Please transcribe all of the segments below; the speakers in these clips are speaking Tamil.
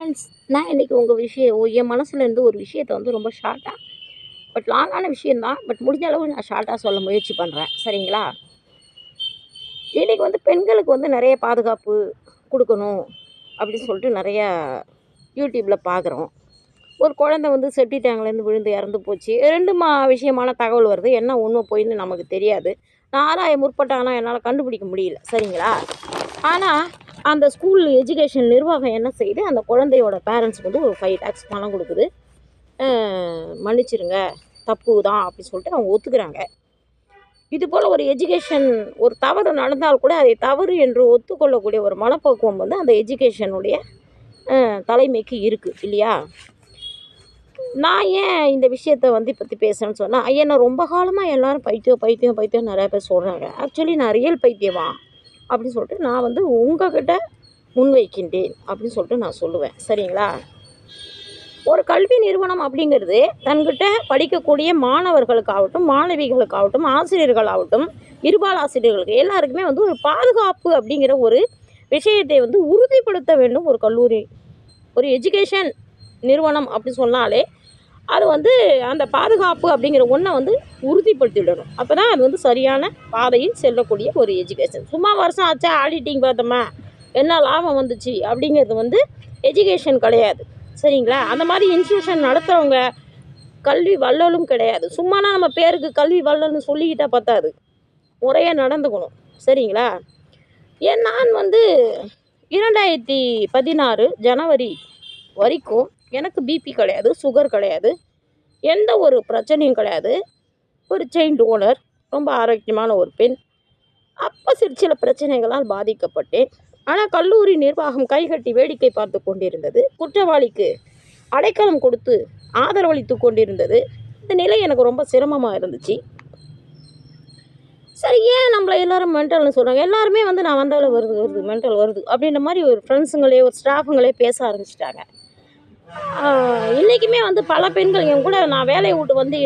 ஃப்ரெண்ட்ஸ் நான் இன்றைக்கி உங்கள் விஷயம் என் மனசுலேருந்து ஒரு விஷயத்தை வந்து ரொம்ப ஷார்ட்டாக பட் லாங்கான விஷயந்தான் பட் முடிஞ்ச அளவு நான் ஷார்ட்டாக சொல்ல முயற்சி பண்ணுறேன் சரிங்களா? இன்றைக்கி வந்து பெண்களுக்கு வந்து நிறைய பாதுகாப்பு கொடுக்கணும் அப்படின்னு சொல்லிட்டு நிறையா யூடியூப்பில் பார்க்குறோம் ஒரு குழந்தை வந்து செப்டி டேங்க்லேருந்து விழுந்து இறந்து போச்சு. ரெண்டு மா விஷயமான தகவல் வருது. என்ன ஒன்று போயின்னு நமக்கு தெரியாது. நான் ஆராய ஆனால் என்னால் கண்டுபிடிக்க முடியல. சரிங்களா? ஆனால் அந்த ஸ்கூல் எஜுகேஷன் நிர்வாகம் என்ன செய்யுது? அந்த குழந்தையோட பேரண்ட்ஸ்க்கு வந்து ஒரு ஃபைவ் லேக்ஸ் பணம் கொடுக்குது. மன்னிச்சிருங்க. தப்பு தான் அப்படின்னு சொல்லிட்டு அவங்க ஒத்துக்கிறாங்க. இது போல் ஒரு எஜுகேஷன் ஒரு தவறு நடந்தால் கூட அதை தவறு என்று ஒத்துக்கொள்ளக்கூடிய ஒரு மனப்பக்குவம் வந்து அந்த எஜுகேஷனுடைய தலைமைக்கு இருக்குது இல்லையா? நான் ஏன் இந்த விஷயத்தை வந்து பற்றி பேசுகிறேன்னு சொன்னால் என்னை ரொம்ப காலமாக எல்லோரும் பைத்தியம் பைத்தியம் பைத்தியம் நிறையா பேர் சொல்கிறாங்க ஆக்சுவலி நான் ரியல் பைத்தியமா? அப்படின்னு சொல்லிட்டு நான் வந்து உங்ககிட்ட முன்வைக்கின்றேன் அப்படின்னு சொல்லிட்டு நான் சொல்லுவேன். சரிங்களா? ஒரு கல்வி நிறுவனம் அப்படிங்கிறது தன்கிட்ட படிக்கக்கூடிய மாணவர்களுக்காகட்டும் மாணவிகளுக்காகட்டும் ஆசிரியர்களாகட்டும் இருபால் ஆசிரியர்களுக்கு எல்லாருக்குமே வந்து ஒரு பாதுகாப்பு அப்படிங்கிற ஒரு விஷயத்தை வந்து உறுதிப்படுத்த வேண்டும் ஒரு கல்லூரி. ஒரு எஜுகேஷன் நிறுவனம் அப்படி சொன்னாலே அது வந்து அந்த பாதுகாப்பு அப்படிங்கிற ஒன்றை வந்து உறுதிப்படுத்திவிடணும். அப்போ தான் அது வந்து சரியான பாதையில் செல்லக்கூடிய ஒரு எஜுகேஷன் சும்மா வருஷம் ஆச்சா ஆடிட்டிங் பார்த்தோமா? என்ன லாபம் வந்துச்சு? அப்படிங்கிறது வந்து எஜுகேஷன் கிடையாது. சரிங்களா? அந்த மாதிரி இன்ஸ்டியூஷன் நடத்துகிறவங்க கல்வி வள்ளலும் கிடையாது. சும்மானா நம்ம பேருக்கு கல்வி வள்ளல்னு சொல்லிக்கிட்டா பத்தாது. முறையாக நடந்துக்கணும். சரிங்களா? ஏன் நான் வந்து இரண்டாயிரத்தி பதினாறு ஜனவரி வரைக்கும் எனக்கு பிபி கிடையாது சுகர் கிடையாது எந்த ஒரு பிரச்சனையும் கிடையாது. ஒரு செயின் ஓனர் ரொம்ப ஆரோக்கியமான ஒரு பெண். அப்போ சிறு சில பிரச்சனைகளால் பாதிக்கப்பட்டேன். ஆனால் கல்லூரி நிர்வாகம் கைகட்டி வேடிக்கை பார்த்து கொண்டிருந்தது. குற்றவாளிக்கு அடைக்கலம் கொடுத்து ஆதரவளித்து கொண்டிருந்தது. இந்த நிலை எனக்கு ரொம்ப சிரமமாக இருந்துச்சு. சரி ஏன் நம்மளை எல்லோரும் மென்டல்னு சொல்கிறாங்க எல்லாருமே வந்து நான் வந்தாலும் வருது வருது மென்டல் வருது அப்படின்ற மாதிரி ஒரு ஃப்ரெண்ட்ஸுங்களே ஒரு ஸ்டாஃபுங்களே பேச ஆரம்பிச்சிட்டாங்க. இன்றைக்குமே வந்து பல பெண்கள் என் கூட நான் வேலையை விட்டு வந்து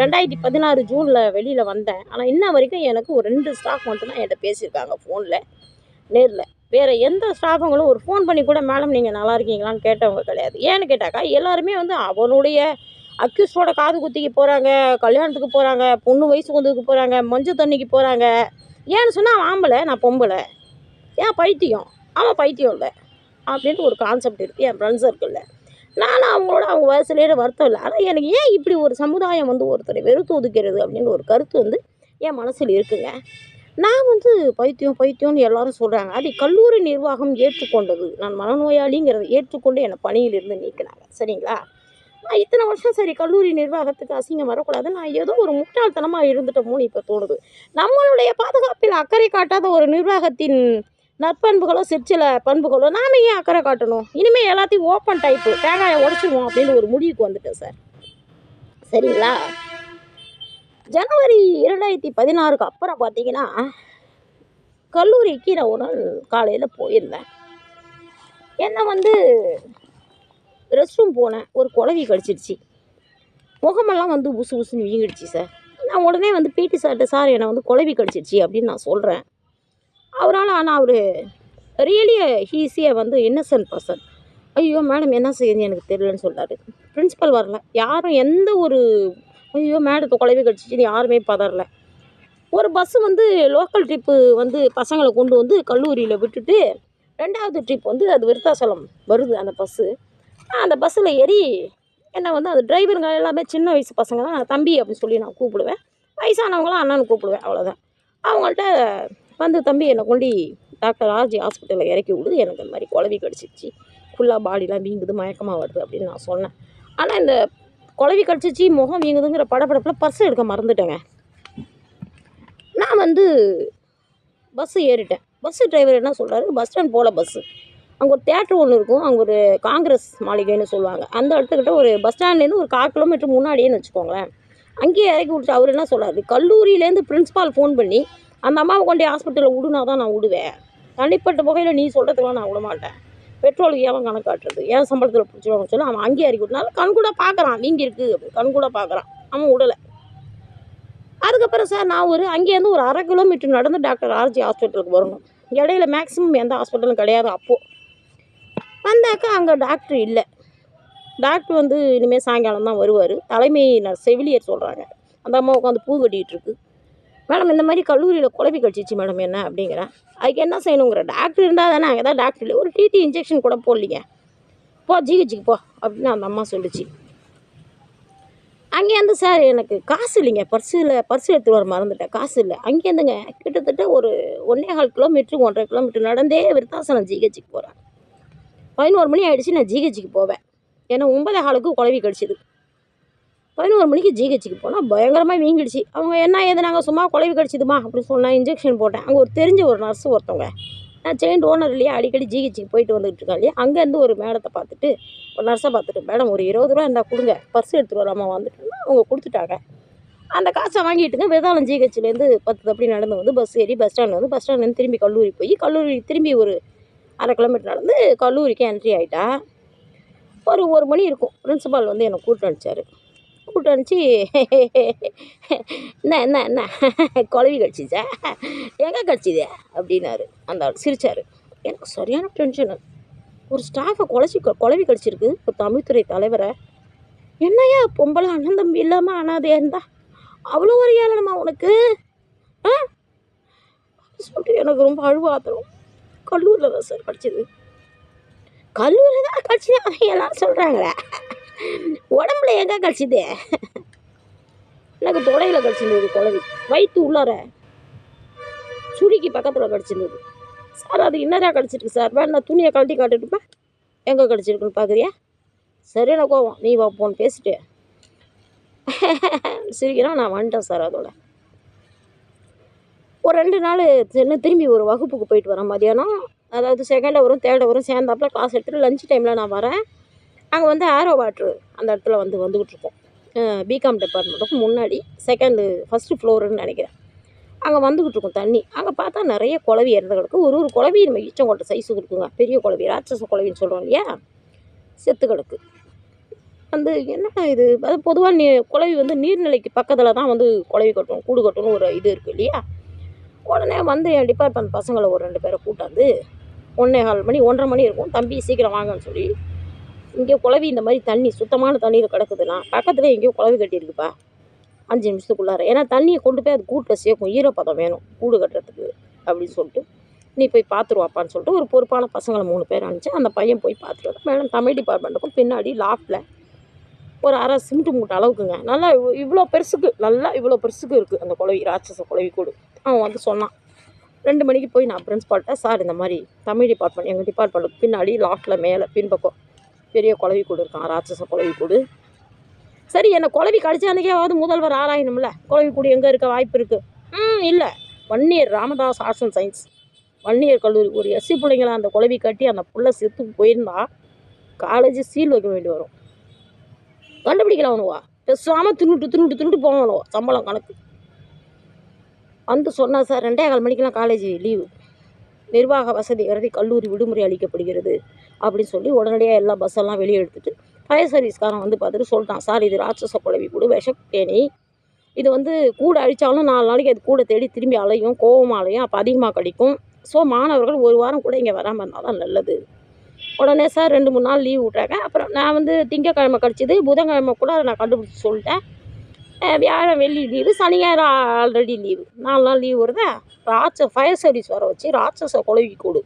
ரெண்டாயிரத்தி பதினாறு ஜூனில் வெளியில் வந்தேன். ஆனால் இன்ன வரைக்கும் எனக்கு ஒரு ரெண்டு ஸ்டாஃப் மட்டும்தான் என்கிட்ட பேசியிருக்காங்க ஃபோனில் நேரில். வேறு எந்த ஸ்டாஃபுங்களும் ஒரு ஃபோன் பண்ணி கூட மேடம் நீங்கள் நல்லா இருக்கீங்களான்னு கேட்டவங்க கிடையாது. ஏன்னு கேட்டாக்கா எல்லாருமே வந்து அவனுடைய அக்யூஸ்டோட காது குத்திக்கு போகிறாங்க கல்யாணத்துக்கு போகிறாங்க பொண்ணு வயசு வந்ததுக்கு போகிறாங்க மஞ்சள் தண்ணிக்கு போகிறாங்க ஏன்னு சொன்னால் ஆம்பளை நான் பொம்பளை. ஏன் பைத்தியம்? ஆமாம் பைத்தியம் இல்லை. அப்படின்ட்டு ஒரு கான்செப்ட் இருக்குது என் ஃப்ரெண்ட்ஸ் இருக்குல்ல நானும் அவங்களோட அவங்க வயசுலேயே வருத்தம் இல்லை. ஆனால் எனக்கு ஏன் இப்படி ஒரு சமுதாயம் வந்து ஒருத்தரை வெறுத்து ஒதுக்கிறது அப்படின்னு ஒரு கருத்து வந்து என் மனசில் இருக்குங்க. நான் வந்து பைத்தியம் பைத்தியம்னு எல்லாரும் சொல்கிறாங்க அது கல்லூரி நிர்வாகம் ஏற்றுக்கொண்டது. நான் மனநோயாளிங்கிறத ஏற்றுக்கொண்டு என்னை பணியில் இருந்து நீக்கினாங்க. சரிங்களா? நான் இத்தனை வருஷம் சரி கல்லூரி நிர்வாகத்துக்கு அசிங்கம் வரக்கூடாது. நான் ஏதோ ஒரு முட்டாள்தனமாக இருந்துட்டோமோன்னு இப்போ தோணுது. நம்மளுடைய பாதுகாப்பில் அக்கறை காட்டாத ஒரு நிர்வாகத்தின் நற்பண்புகளோ சிற்சில பண்புகளோ நாம ஏன் அக்கறை காட்டணும்? இனிமேல் எல்லாத்தையும் ஓப்பன் டைப்பு தேங்காயை உடச்சிடுவோம் அப்படின்னு ஒரு முடிவுக்கு வந்துட்டேன் சார் சரிங்களா? ஜனவரி இரண்டாயிரத்தி பதினாறுக்கு அப்புறம் பார்த்தீங்கன்னா கல்லூரிக்கு நான் ஒரு நாள் காலையில் போயிருந்தேன். என்னை வந்து ரெஸ்ட் ரூம் போனேன். ஒரு குழவி கடிச்சிடுச்சு. முகமெல்லாம் வந்து உசு உசுன்னு வீங்கிடுச்சு சார் நான் உடனே வந்து பிடி சார்கிட்ட சார் என்னை வந்து குழவி கடிச்சிடுச்சு அப்படின்னு நான் சொல்கிறேன் அவரால் ஆனால் அவர் ரியலி ஹீஸியை வந்து இன்னசென்ட் பர்சன் ஐயோ மேடம் என்ன செய்யுது எனக்கு தெரியலன்னு சொல்றாரு. பிரின்ஸிபல் வரல. யாரும் எந்த ஒரு ஐயோ மேடத்தை குழவி கடிச்சிச்சின்னு யாருமே பதறல ஒரு பஸ்ஸு வந்து லோக்கல் ட்ரிப்பு வந்து பசங்களை கொண்டு வந்து கல்லூரியில் விட்டுட்டு ரெண்டாவது ட்ரிப் வந்து அது விருத்தாசலம் வருது அந்த பஸ்ஸு அந்த பஸ்ஸில் ஏறி என்னை வந்து அந்த டிரைவருங்க எல்லாமே சின்ன வயசு பசங்க தான் தம்பி அப்படின்னு சொல்லி நான் கூப்பிடுவேன். வயசானவங்களாம் அண்ணன்னு கூப்பிடுவேன் அவ்வளோதான் அவங்கள்ட்ட வந்து தம்பி என்னை கொண்டு டாக்டர் ஆர்ஜி ஹாஸ்பிட்டலில் இறக்கி விடுது. எனக்கு இந்த மாதிரி குழவி கடிச்சிச்சு ஃபுல்லாக பாடிலாம் வீங்குது மயக்கமாக வருது அப்படின்னு நான் சொன்னேன். ஆனால் இந்த குழவி கடிச்சிச்சு முகம் வீங்குதுங்கிற படபடப்பில் பர்ஸ் எடுக்க மறந்துட்டேங்க. நான் வந்து பஸ்ஸு ஏறிட்டேன். பஸ்ஸு டிரைவர் என்ன சொல்கிறாரு பஸ் ஸ்டாண்ட் போகல பஸ்ஸு அங்கே ஒரு தேட்டர் ஒன்று இருக்கும். அங்கே ஒரு காங்கிரஸ் மாளிகைன்னு சொல்லுவாங்க. அந்த இடத்துக்கிட்ட ஒரு பஸ் ஸ்டாண்ட்லேருந்து ஒரு கால் கிலோமீட்டர் முன்னாடியேன்னு வச்சுக்கோங்களேன். அங்கேயே இறக்கி விட்டு அவர் என்ன சொல்கிறாரு கல்லூரியிலேருந்து பிரின்ஸ்பால் ஃபோன் பண்ணி அந்த அம்மாவை கொண்டு ஹாஸ்பிட்டலில் விடுனா தான் நான் விடுவேன். தனிப்பட்ட வகையில் நீ சொல்கிறதுக்கெல்லாம் நான் விட மாட்டேன். பெட்ரோலுக்கு ஏன் கணக்கு காட்டுறது? ஏன் சம்பளத்தில் பிடிச்சிருவாங்க சொல்லி அவன் அங்கேயே இறக்கி கண் கூட பார்க்குறான். வீங்கி இருக்குது அப்படி கண் கூட பார்க்குறான். அவன் விடலை. அதுக்கப்புறம் சார் நான் ஒரு அங்கேருந்து ஒரு அரை கிலோமீட்டர் நடந்து டாக்டர் ஆர்ஜி ஹாஸ்பிட்டலுக்கு வரணும். இடையில மேக்ஸிமம் எந்த ஹாஸ்பிட்டலும் கிடையாது அப்போது வந்தாக்கா அங்கே டாக்டர் இல்லை. டாக்டர் வந்து இனிமேல் சாயங்காலம் தான் வருவார். தலைமை செவிலியர் சொல்கிறாங்க அந்த அம்மா உட்காந்து பூ கட்டிகிட்டு இருக்கு. மேடம் இந்த மாதிரி கல்லூரியில் குழப்பி கழிச்சிச்சு மேடம் என்ன அப்படிங்கிறேன். அதுக்கு என்ன செய்யணுங்கிற டாக்டர் இருந்தால் தானே அங்கே தான் டாக்டர் இல்லை. ஒரு டிடி இன்ஜெக்ஷன் கூட போடலீங்க போ ஜிஹெச்சுக்கு போ அப்படின்னு அந்த அம்மா சொல்லுச்சு. அங்கேருந்து சார் எனக்கு காசு இல்லைங்க. பர்ஸில் பர்ஸ் எடுத்து வர மறந்துட்டேன். காசு இல்லை. அங்கேருந்துங்க கிட்டத்தட்ட ஒரு ஒன்றே கால் கிலோமீட்டர் ஒன்றரை கிலோமீட்டர் நடந்தே விருத்தாசனம் ஜிஹெச்சுக்கு போகிறேன் பதினோரு மணி ஆகிடுச்சு நான் ஜிஹெச்சுக்கு போவேன். ஏன்னா ஒன்பதே காலுக்கு குழவி கழிச்சிது பதினோரு மணிக்கு ஜிஹெச்சுக்கு போனால் பயங்கரமாக வீங்கிடுச்சு. அவங்க என்ன ஏது நாங்கள் சும்மா குழவி கடிச்சிதுமா அப்படின்னு சொன்னால் இன்ஜெக்ஷன் போட்டேன். அங்கே ஒரு தெரிஞ்ச ஒரு நர்ஸு ஒருத்தவங்க. நான் செயின் ஓனர் இல்லையா? அடிக்கடி ஜிஹெச்சுக்கு போயிட்டு வந்துட்டு இருக்கா இல்லையா? அங்கேருந்து ஒரு மேடத்தை பார்த்துட்டு ஒரு நர்ஸை பார்த்துட்டு மேடம் ஒரு இருபது ரூபா இருந்தால் கொடுங்க. பர்ஸ் எடுத்துகிட்டு வராமல் வந்துட்டோம்னா அவங்க கொடுத்துட்டாங்க. அந்த காசை வாங்கிட்டுங்க வேதாளம் ஜிஹெச்லேருந்து பத்து அப்படி நடந்து வந்து பஸ் ஏறி பஸ் ஸ்டாண்ட் வந்து பஸ் ஸ்டாண்ட்லேருந்து திரும்பி கல்லூரி போய் கல்லூரி திரும்பி ஒரு அரை கிலோமீட்டர் நடந்து கல்லூரிக்கு என்ட்ரி ஆகிட்டா ஒரு ஒரு மணி இருக்கும். பிரின்ஸிபால் வந்து என்னை கூப்பிட்டு அனுப்பிச்சார். கூப்பிட்டு அனுப்பிச்சி என்ன என்ன என்ன? குழவி கடிச்சிச்சா? எங்கே கடிச்சிதே? அப்படின்னாரு. அந்த ஆள் சிரிச்சார். எனக்கு சரியான டென்ஷனு ஒரு ஸ்டாஃபை குழச்சி குழவி கடிச்சிருக்கு. ஒரு தமிழ்துறை தலைவரை. என்னையா பொம்பளை அண்ணன் தம்பி இல்லாமல் அனாதையாக இருந்தா? அவ்வளோ ஒரு ஏளனமா உனக்கு? ஆ? சொல்லிட்டு எனக்கு ரொம்ப அழுவாத்திரம் கல்லூரியில் தான் சார் படிச்சது. கல்லூரியில் தான் கடிச்சு எல்லாம் சொல்கிறாங்களே உடம்புல எங்கே கழிச்சுது எனக்கு தொடையில் கழிச்சிருந்தது குழவி. வயிற்று உள்ளார சுடிக்கு பக்கத்தில் கடிச்சிருந்தது சார் அது இன்னராக கடிச்சிருக்கு சார்? வேணா நான் துணியை கழட்டி காட்டுட்டுப்பா எங்கே கடிச்சிருக்குன்னு பார்க்குறியா சரியான கோவம். நீ வா போன் பேசிட்டு. சிரிக்கிறோம் நான் வந்துட்டேன் சார் அதோட. ஒரு ரெண்டு நாள் சென்று திரும்பி ஒரு வகுப்புக்கு போயிட்டு வரேன் மதியானம். அதாவது செகண்ட் வரும் தேர்ட் வரும் சேர்ந்தாப்புல கிளாஸ் எடுத்துகிட்டு லஞ்ச் டைமில் நான் வரேன். அங்கே வந்து ஆரோ வாட்ரு அந்த இடத்துல வந்து வந்துக்கிட்டுருக்கோம் பிகாம் டிபார்ட்மெண்ட்டுக்கு முன்னாடி செகண்டு ஃபஸ்ட்டு ஃப்ளோருன்னு நினைக்கிறேன். அங்கே வந்துக்கிட்டு இருக்கும் தண்ணி. அங்கே பார்த்தா நிறைய குழவி இறந்து கிடக்கு ஒரு ஒரு குழவி நம்ம ஈச்சங்கொட்டை சைஸுக்கு இருக்குங்க. பெரிய குழவி ராட்சச குழவின்னு சொல்கிறோம் இல்லையா? செத்து கிடக்கு. வந்து என்னடா இது? அது பொதுவாக நீ குழவி வந்து நீர்நிலைக்கு பக்கத்தில் தான் வந்து குழவி கட்டும் கூடு கட்டணும் ஒரு இது இருக்குது இல்லையா? உடனே வந்து என் டிபார்ட்மெண்ட் பசங்களை ஒரு ரெண்டு பேரை கூட்டாந்து ஒன்றே கால் மணி ஒன்றரை மணி இருக்கும். தம்பி சீக்கிரம் வாங்கன்னு சொல்லி இங்கே குழவி இந்த மாதிரி தண்ணி சுத்தமான தண்ணியில் கிடக்குதுன்னா பக்கத்தில் எங்கேயோ குழவி கட்டியிருக்குப்பா. அஞ்சு நிமிஷத்துக்குள்ளார. ஏன்னா தண்ணியை கொண்டு போய் அது கூட்டில் சேர்க்கும். ஈரப்பதம் வேணும் கூடு கட்டுறதுக்கு அப்படின்னு சொல்லிட்டு. நீ போய் பார்த்துருவாப்பான்னு சொல்லிட்டு ஒரு பொறுப்பான பசங்களை மூணு பேர் அனுப்பிச்சு அந்த பையன் போய் பார்த்துட்டு வந்தான். மேடம் தமிழ் டிபார்ட்மெண்ட்டுக்கும் பின்னாடி லாஃப்டில் ஒரு அரை சிமெண்ட் மூட்டை அளவுக்குங்க. நல்லா இவ்வளோ பெருசுக்கு நல்லா இவ்வளோ பெருசுக்கு இருக்குது அந்த குழவி ராட்சச குழவி கூடு. அவன் வந்து சொன்னான். ரெண்டு மணிக்கு போய் நான் பிரின்ஸ்பால்கிட்ட சார் இந்த மாதிரி தமிழ் டிபார்ட்மெண்ட் எங்கள் டிபார்ட்மெண்ட்டுக்கு பின்னாடி லாஃப்டில் மேலே பின்பக்கம் பெரிய குழவி கூடு இருக்கான் ராட்சச குழவி கூடு. சரி என்னை குழவி கடிச்ச முதல்வர் ஆராயணும்ல குழவி கூடு எங்கே இருக்க வாய்ப்பு இருக்குது ம் இல்லை. Vanniyar year Ramadoss arts and science Vanniyar year கல்லூரி ஒரு எஸ்சி பிள்ளைங்கள அந்த குழவி கட்டி அந்த புள்ள செத்து போயிருந்தா காலேஜ் சீல் வைக்க வேண்டி வரும். கண்டுபிடிக்கலாம் அவனுவா? பேசாமல் தின்னுட்டு தின்னுட்டு தின்னுட்டு போவானுவா சம்பளம் கணக்கு. வந்து சொன்னா சார் ரெண்டே கால் மணிக்கெலாம் காலேஜ் லீவு நிர்வாக வசதி கருதி கல்லூரி விடுமுறை அளிக்கப்படுகிறது அப்படின்னு சொல்லி உடனடியாக எல்லா பஸ்ஸெல்லாம் வெளியே எடுத்துட்டு ஃபயர் சர்வீஸ்காரன் வந்து பார்த்துட்டு சொல்லிட்டான் சார் இது ராட்சச குழவி கூட விஷப்பேனி இது வந்து கூட அழித்தாலும் நாலு நாளைக்கு அது கூட தேடி திரும்பி அலையும் கோவமாக அலையும் அப்போ அதிகமாக கடிக்கும். ஸோ மாணவர்கள் ஒரு வாரம் கூட இங்கே வராமல் இருந்தால் தான் நல்லது. உடனே சார் ரெண்டு மூணு நாள் லீவ் விட்றாங்க அப்புறம் நான் வந்து திங்கக்கிழமை கழிச்சது புதன்கிழமை கூட அதை நான் கண்டுபிடிச்சி சொல்லிட்டேன். வியாழன் வெள்ளி லீவு சனி ஞாயிறு ஆல்ரெடி லீவு நாலு நாள் லீவு வருதா? ராட்ச ஃபயர் சர்வீஸ் வர வச்சு ராட்சஸை குழவி கொடு.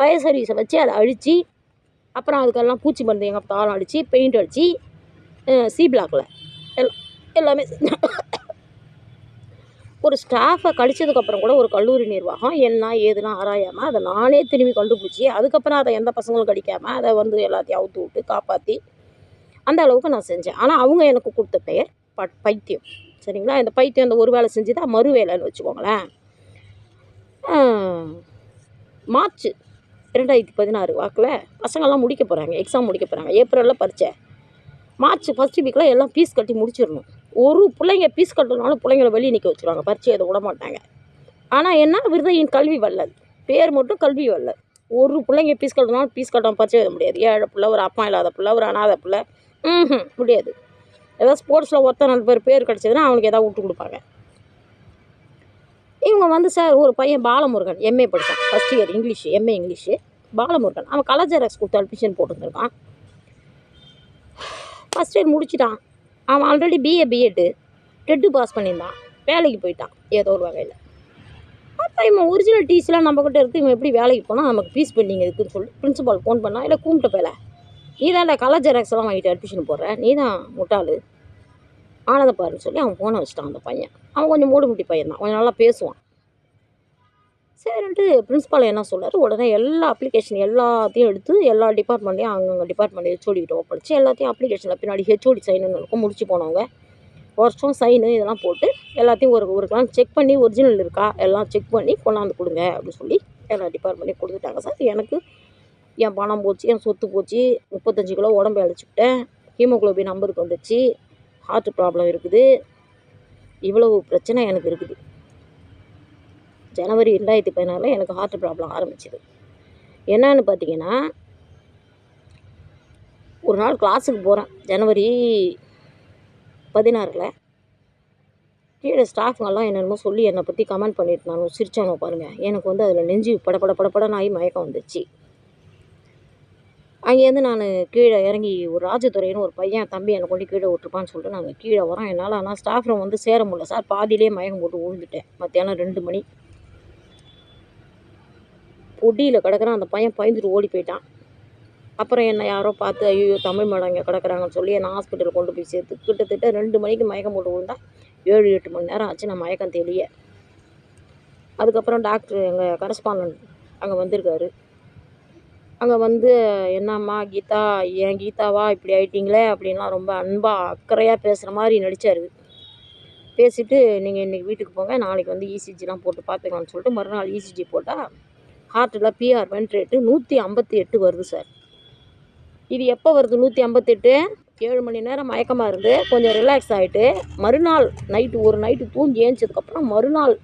ஃபயர் சர்வீஸை வச்சு அதை அழித்து அப்புறம் அதுக்கெல்லாம் பூச்சி மருந்து எங்கள் தாளம் அடித்து பெயிண்ட் அடித்து சி பிளாக்கில் எல் எல்லாமே ஒரு ஸ்டாஃபை கழிச்சதுக்கப்புறம் கூட ஒரு கல்லூரி நிர்வாகம் என்ன ஏதுனா ஆராயாமல் அதை நானே திரும்பி கண்டுபிடிச்சி அதுக்கப்புறம் அதை எந்த பசங்களும் கடிக்காமல் அதை வந்து எல்லாத்தையும் அவுத்து விட்டு காப்பாற்றி அந்த அளவுக்கு நான் செஞ்சேன். ஆனால் அவங்க எனக்கு கொடுத்த பெயர் ப பைத்தியம். சரிங்களா? இந்த பைத்தியம் இந்த ஒரு வேலை செஞ்சு தான் மறு வேலைன்னு வச்சுக்கோங்களேன். மார்ச் ரெண்டாயிரத்தி பதினாறு வாக்கில் பசங்கள்லாம் முடிக்க போகிறாங்க எக்ஸாம் முடிக்க போகிறாங்க ஏப்ரலில் பரீட்சை. மார்ச் ஃபஸ்ட்டு வீக்கில் எல்லாம் ஃபீஸ் கட்டி முடிச்சிடணும். ஒரு பிள்ளைங்க ஃபீஸ் கட்டணுனாலும் பிள்ளைங்கள வெளியே நிற்க வச்சுருவாங்க. பரீட்சை எதை விட மாட்டாங்க. ஆனால் என்ன? விருதையின் கல்வி வல்லது பேர் மட்டும் கல்வி வல்லல். ஒரு பிள்ளைங்க ஃபீஸ் கட்டணும்னாலும் ஃபீஸ் கட்டாமல் பரீட்சை எழுத முடியாது. ஏழை பிள்ளை ஒரு அப்பா இல்லாத பிள்ளை ஒரு அனாத பிள்ளை. ம் முடியாது. ஏதாவது ஸ்போர்ட்ஸில் ஒருத்தர் நாலு பேர் பேர் கிடச்சதுன்னா அவனுக்கு எதாவது விட்டு கொடுப்பாங்க. இவங்க வந்து சார் ஒரு பையன் பாலமுருகன் எம்ஏ படித்தான் first year English MA English Balamurugan அவன் கலர் ஜெராக்ஸ் கொடுத்து அட்மிஷன் போட்டுருந்துருக்கான். ஃபஸ்ட் இயர் முடிச்சிட்டான். அவன் already BA BEd TET pass பண்ணியிருந்தான். வேலைக்கு போயிட்டான் ஏதோ ஒரு வகையில். அப்போ இவன் ஒரிஜினல் டீஸ்லாம் நம்மக்கிட்ட இருக்குது இவன் எப்படி வேலைக்கு போனால் நமக்கு ஃபீஸ் பெண்டிங் இருக்குதுன்னு சொல்லி பிரின்சிபால் ஃபோன் பண்ணா இல்லை கூப்பிட்ட போயில. நீ தான் கலர் ஜெராக்ஸ் எல்லாம் வாங்கிட்டு அட்மிஷன் போடுற? நீ தான் முட்டாளு. ஆனதை பாருன்னு சொல்லி அவன் ஃபோனை வச்சுட்டான் அந்த பையன். அவன் கொஞ்சம் மூடு முட்டி பையன் தான் கொஞ்சம் நல்லா பேசுவான். சரின்ட்டு பிரின்ஸ்பால் என்ன சொல்கிறார் உடனே எல்லா அப்ளிகேஷன் எல்லாத்தையும் எடுத்து எல்லா டிபார்ட்மெண்ட்லையும் அங்கங்கே டிபார்ட்மெண்ட் ஹெச்ஓடிக்கிட்ட ஒப்படைச்சு எல்லாத்தையும் அப்ளிகேஷனில் பின்னாடி ஹெச்ஓடி சைனுன்னு இருக்கும். முடிச்சு போனவங்க. வருஷம் சைனு இதெல்லாம் போட்டு எல்லாத்தையும் ஒரு ஒரு கிளான் செக் பண்ணி ஒரிஜினல் இருக்கா? எல்லாம் செக் பண்ணி கொண்டாந்து கொடுங்க அப்படின்னு சொல்லி எல்லா டிபார்ட்மெண்ட்டையும் கொடுத்துட்டாங்க சார். எனக்கு என் பணம் போச்சு என் சொத்து போச்சு முப்பத்தஞ்சு கிலோ உடம்பு அழைச்சிக்கிட்டேன். ஹீமோகுளோபின் ஐம்பதுக்கு வந்துச்சு. ஹார்ட் ப்ராப்ளம் இருக்குது. இவ்வளவு பிரச்சனை எனக்கு இருக்குது. ஜனவரி ரெண்டாயிரத்தி பதினாறில் எனக்கு ஹார்ட் ப்ராப்ளம் ஆரம்பிச்சிது. என்னன்னு பார்த்தீங்கன்னா ஒரு நாள் கிளாஸுக்கு போகிறேன் ஜனவரி பதினாறில். கீழே ஸ்டாஃப்ங்கெல்லாம் என்னென்னமோ சொல்லி என்னை பற்றி கமெண்ட் பண்ணிட்டு நான் சிரிச்சானோ பாருங்கள் எனக்கு வந்து அதில் நெஞ்சு படபட படபடன்னு ஆகி மயக்கம் வந்துச்சு. அங்கேருந்து நான் கீழே இறங்கி ஒரு ராஜதுரைன்னு ஒரு பையன் தம்பி என்னை கொண்டு கீழே விட்டுருப்பான்னு சொல்லிட்டு நாங்கள் கீழே வரோம் என்னால் ஆனால் ஸ்டாஃப் ரூம் வந்து சேர முடியல சார். பாதியிலே மயக்கம் போட்டு விழுந்துட்டேன் மத்தியானம் ரெண்டு மணி. பொடியில் கிடக்குறான் அந்த பையன் பயந்துட்டு ஓடி போயிட்டான். அப்புறம் என்னை யாரோ பார்த்து ஐயோ தமிழ் மேடம் இங்கே கிடக்குறாங்கன்னு சொல்லி என்னை ஹாஸ்பிட்டல் கொண்டு போய் சேர்த்து கிட்டத்தட்ட ரெண்டு மணிக்கு மயக்கம் போட்டு விழுந்தா ஏழு எட்டு மணி நேரம் ஆச்சு. நான் மயக்கம் தெளிய. அதுக்கப்புறம் டாக்டர் எங்கள் கரஸ்பாண்ட் அங்கே வந்திருக்காரு. அங்கே வந்து என்னம்மா கீதா ஏன் கீதாவா இப்படி ஆயிட்டிங்களே? அப்படின்லாம் ரொம்ப அன்பாக அக்கறையாக பேசுகிற மாதிரி நடித்தார் பேசிவிட்டு நீங்கள் இன்றைக்கி வீட்டுக்கு போங்க நாளைக்கு வந்து இசிஜிலாம் போட்டு பார்த்துக்கலாம்னு சொல்லிட்டு மறுநாள் இசிஜி போட்டால் ஹார்ட்டில் பிஆர் வென்ட்ரேட்டு நூற்றி ஐம்பத்தி எட்டு வருது சார் இது எப்போ வருது நூற்றி ஐம்பத்தெட்டு ஏழு மணி நேரம் மயக்கமாக இருந்து கொஞ்சம் ரிலாக்ஸ் ஆகிட்டு மறுநாள் நைட்டு ஒரு நைட்டு தூங்கி ஏஞ்சதுக்கப்புறம் மறுநாள்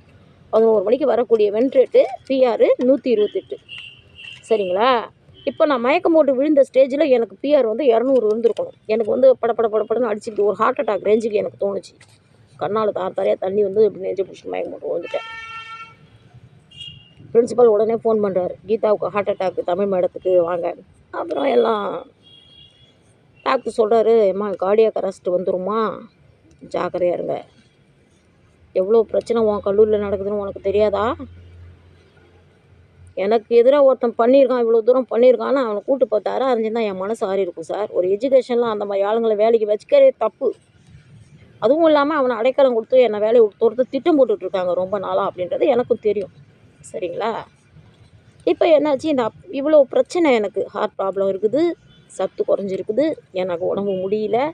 பதினோரு மணிக்கு வரக்கூடிய வென்ட்ரேட்டு பிஆர் நூற்றி இருபத்தெட்டு சரிங்களா? இப்போ நான் மயக்கம் போட்டு விழுந்த ஸ்டேஜில் எனக்கு பிஆர் வந்து இரநூறு இருந்திருக்கணும் எனக்கு வந்து பட பட படப்படன்னு அடிச்சுட்டு ஒரு ஹார்ட் அட்டாக் ரேஞ்சுக்கு எனக்கு தோணுச்சு. கண்ணால் தார் தாரையாக தண்ணி வந்து இப்படி நெஞ்சு பிடிச்சி மயக்கம் போட்டு விழுந்துட்டேன். பிரின்ஸிபல் உடனே ஃபோன் பண்ணுறாரு கீதாவுக்கு ஹார்ட் அட்டாக்கு தமிழ் மேடத்துக்கு வாங்க. அப்புறம் எல்லாம் டாக்டர் சொல்கிறாரு அம்மா கார்டியாக் அரெஸ்ட் வந்துருமா? ஜாக்கிரதையா இருங்க. எவ்வளோ பிரச்சனை உன் கல்லூரியில் நடக்குதுன்னு உனக்கு தெரியாதா? எனக்கு எதிராக ஒருத்தன் பண்ணியிருக்கான் இவ்வளோ தூரம் பண்ணியிருக்கான்னு அவனை கூட்டு பார்த்தாரு அறிஞ்சிருந்தா என் மனசு ஆறி இருக்கும் சார். ஒரு எஜுகேஷனில் அந்த மாதிரி ஆளுங்களை வேலைக்கு வச்சுக்கிறதே தப்பு. அதுவும் இல்லாமல் அவனை அடைக்கலம் கொடுத்து என்னை வேலையை விட்டு துரத்து திட்டம் போட்டுட்டு இருக்காங்க ரொம்ப நாளாக அப்படின்றது எனக்கும் தெரியும். சரிங்களா? இப்போ என்னாச்சு இந்த அப்- இவ்வளோ பிரச்சனை எனக்கு. ஹார்ட் ப்ராப்ளம் இருக்குது சத்து குறைஞ்சிருக்குது எனக்கு உடம்பு முடியல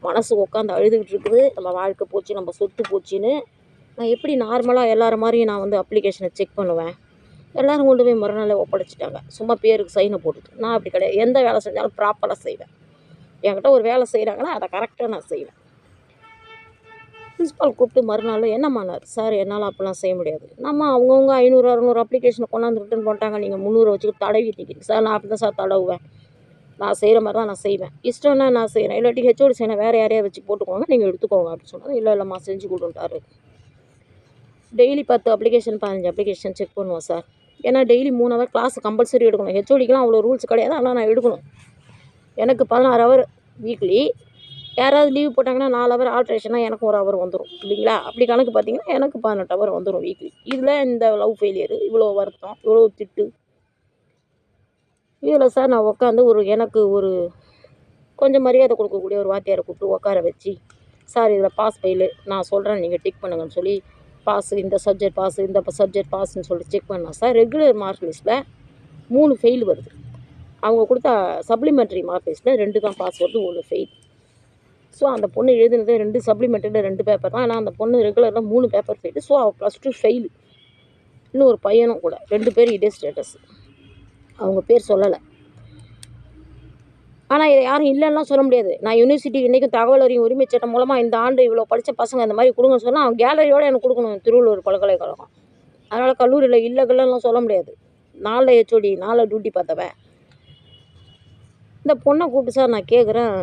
மனசு உட்காந்து அழுதுகிட்டு இருக்குது நம்ம வாழ்க்கை போச்சு நம்ம சொத்து போச்சுன்னு. நான் எப்படி நார்மலாக எல்லார மாதிரியும் நான் வந்து அப்ளிகேஷனை செக் பண்ணுவேன்? எல்லோரும் கொண்டு போய் மறுநாளே ஒப்படைச்சிட்டாங்க. சும்மா பேருக்கு சைனை போட்டுட்டு. நான் அப்படி கிடையாது. எந்த வேலை செஞ்சாலும் ப்ராப்பராக செய்வேன். என்கிட்ட ஒரு வேலை செய்கிறாங்கன்னா அதை கரெக்டாக நான் செய்வேன். பிரின்ஸ்பால் கூப்பிட்டு மறுநாள் என்னம்மானார் சார் என்னால் அப்படிலாம் செய்ய முடியாது. நம்ம அவங்கவுங்க ஐநூறு அறுநூறு அப்ளிகேஷனை கொண்டாந்து ரிட்டன் பண்ணிட்டாங்க. நீங்கள் முந்நூறு வச்சுக்கிட்டு தடவி நிற்கிறீங்க சார் நான் அப்படி தான் சார் தடவுவேன். நான் செய்கிற மாதிரி தான் நான் செய்வேன். இஷ்டம்னா நான் செய்கிறேன் இல்லாட்டி ஹெச்ஓடி செய்யணும் வேறு யாரையா வச்சு போட்டுக்கோங்க. நீங்கள் எடுத்துக்கோங்க அப்படின்னு சொன்னால் இல்லை இல்லைம்மா செஞ்சு கொடுன்ட்டாரு. டெய்லி பத்து அப்ளிகேஷன் பதினஞ்சு அப்ளிகேஷன் செக் பண்ணுவோம் சார் ஏன்னா டெய்லி மூணு ஹவர் கிளாஸ் கம்பல்சரி எடுக்கணும். ஹெச்ஓடிக்கெலாம் அவ்வளோ ரூல்ஸ் கிடையாது. ஆனால் நான் எடுக்கணும். எனக்கு பதினாறு ஹவர் வீக்லி யாராவது லீவ் போட்டாங்கன்னா நாலு ஹவர் ஆல்ட்ரேஷனாக எனக்கு ஒரு ஹவர் வந்துடும் இல்லைங்களா? அப்படி கணக்கு பார்த்தீங்கன்னா எனக்கு பதினெட்டு ஹவர் வந்துடும் வீக்லி இதில் இந்த லவ் ஃபெயிலியர் இவ்வளோ வருத்தம் இவ்வளோ திட்டு. இதில் சார் நான் உட்காந்து ஒரு எனக்கு ஒரு கொஞ்சம் மரியாதை கொடுக்கக்கூடிய ஒரு வாத்தியாரை கூப்பிட்டு உட்கார வச்சு சார் இதில் பாஸ் ஃபெயிலு நான் சொல்கிறேன் நீங்கள் டிக் பண்ணுங்கன்னு சொல்லி பாஸ் இந்த சப்ஜெக்ட் பாஸ் இந்த சப்ஜெக்ட் பாஸ்ன்னு சொல்லி செக் பண்ணால் சார் ரெகுலர் மார்க் லிஸ்ட்டில் மூணு ஃபெயில் வருது. அவங்க கொடுத்த சப்ளிமெண்ட்ரி மார்க் லிஸ்ட்டில் ரெண்டு தான் பாஸ் வருது ஒன்று ஃபெயில் ஸோ அந்த பொண்ணு எழுதினது ரெண்டு சப்ளிமெண்ட்ரியில் ரெண்டு பேப்பர் தான். ஆனால் அந்த பொண்ணு ரெகுலராக மூணு பேப்பர் ஃபெயில் ஸோ அவள் ப்ளஸ் டூ ஃபெயில் இன்னும் ஒரு பையனும் கூட ரெண்டு பேர் இதே ஸ்டேட்டஸ் அவங்க பேர் சொல்லலை. ஆனால் இதை யாரும் இல்லைன்னா சொல்ல முடியாது. நான் யூனிவர்சிட்டி இன்றைக்கும் தகவல் அறியும் உரிமை சட்டம் மூலமாக இந்த ஆண்டு இவ்வளோ படித்த பசங்க இந்த மாதிரி கொடுங்கன்னு சொன்னால் அவன் கேலரியோடு எனக்கு கொடுக்கணும் திருவள்ளூர் பல்கலைக்கழகம். அதனால் கல்லூரியில் இல்லைகள்லாம் சொல்ல முடியாது. நாளில் ஹெச்ஓடி நாளில் டியூட்டி பார்த்தவன். இந்த பொண்ணை கூப்பிட்டு சார் நான் கேட்குறேன்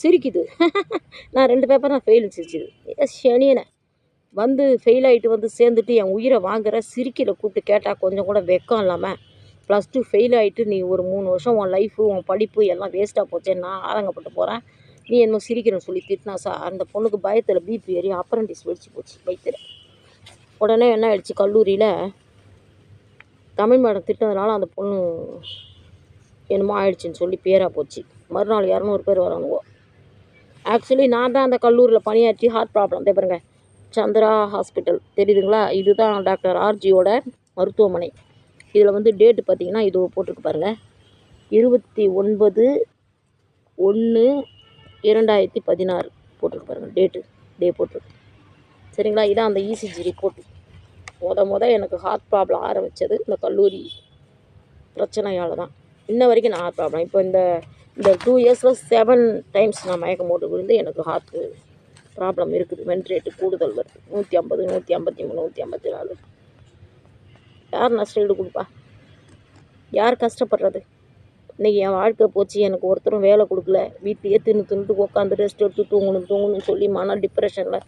சிரிக்குது. நான் ரெண்டு பேப்பர் நான் ஃபெயில் சிரிச்சுது. எஸ் சனியனை. வந்து ஃபெயில் ஆகிட்டு வந்து சேர்ந்துட்டு என் உயிரை வாங்குற சிரிக்கில் கூப்பிட்டு கேட்டால் கொஞ்சம் கூட வெக்கம் இல்லாமல் ப்ளஸ் டூ ஃபெயில் ஆகிட்டு நீ ஒரு மூணு வருஷம் உன் லைஃபு உன் படிப்பு எல்லாம் வேஸ்ட்டாக போச்சே நான் ஆதங்கப்பட்டு போகிறேன் நீ என்னமோ சிரிக்கிறேன்னு சொல்லி திட்டினா சார் அந்த பொண்ணுக்கு பயத்தில் பிபி ஏறி அப்ரண்டிஸ் வெடிச்சு போச்சு வயிற்றுல உடனே என்ன ஆயிடுச்சு கல்லூரியில் தமிழ் மேடம் திட்டினதுனால அந்த பொண்ணு என்னமோ ஆயிடுச்சுன்னு சொல்லி பேராக போச்சு. மறுநாள் இரநூறு பேர் வரானுவோ. ஆக்சுவலி நான் தான் அந்த கல்லூரியில் பணியாற்றி ஹார்ட் ப்ராப்ளம் இதோ பாருங்க சந்திரா ஹாஸ்பிட்டல் தெரியுதுங்களா? இதுதான் டாக்டர் ஆர்ஜியோட மருத்துவமனை. இதில் வந்து டேட்டு பார்த்தீங்கன்னா இது போட்டிருக்கு பாருங்கள் இருபத்தி ஒன்பது ஒன்று இரண்டாயிரத்தி பதினாறு போட்டிருக்கு பாருங்கள் டேட்டு டே போட்டிருக்கு. சரிங்களா? இதான் அந்த இசிஜி ரிப்போர்ட் மொத முத எனக்கு ஹார்ட் ப்ராப்ளம் ஆரம்பித்தது இந்த கல்லூரி பிரச்சனையால் தான். இன்ன வரைக்கும் நான் ஹார்ட் ப்ராப்ளம் இப்போ இந்த இந்த டூ இயர்ஸில் செவன் டைம்ஸ் நான் மயக்கம் போட்டு விழுந்து எனக்கு ஹார்ட் ப்ராப்ளம் இருக்குது. வென்ட்ரேட்டு கூடுதல் வருது. நூற்றி ஐம்பது நூற்றி ஐம்பத்தி மூணு நூற்றி ஐம்பத்தி நாலு. யார் நஷ்டஈடு கொடுப்பா? யார் கஷ்டப்படுறது? இன்றைக்கி என் வாழ்க்கை போச்சு எனக்கு ஒருத்தரும் வேலை கொடுக்கல. வீட்லேயே தின்னு தின்னுட்டு உட்காந்து ரெஸ்ட் எடுத்து தூங்கணும் தூங்கணும்னு சொல்லி மன டிப்ரெஷனில்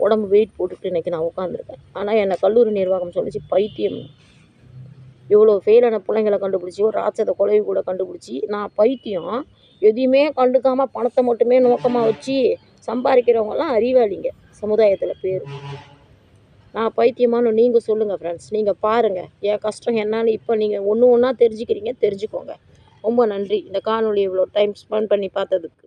உடம்பு வெயிட் போட்டுட்டு இன்றைக்கி நான் உட்காந்துருக்கேன் ஆனால் என்னை கல்லூரி நிர்வாகம் சொல்லிச்சு பைத்தியம். இவ்வளோ ஃபெயிலான பிள்ளைங்களை கண்டுபிடிச்சி ஒரு ராட்சத கொலைவு கூட கண்டுபிடிச்சி நான் பைத்தியம். எதையுமே கண்டுக்காமல் பணத்தை மட்டுமே நோக்கமாக வச்சு சம்பாதிக்கிறவங்கலாம் அறிவாளிங்க சமுதாயத்தில் பேர். நான் பைத்தியமானு நீங்கள் சொல்லுங்கள் ஃப்ரெண்ட்ஸ் நீங்கள் பாருங்கள் என் கஷ்டம் என்னன்னு இப்போ நீங்கள் ஒன்று ஒன்றா தெரிஞ்சுக்கிறீங்க தெரிஞ்சுக்கோங்க. ரொம்ப நன்றி. இந்த காணொளி இவ்வளோ டைம் ஸ்பெண்ட் பண்ணி பார்த்ததுக்கு.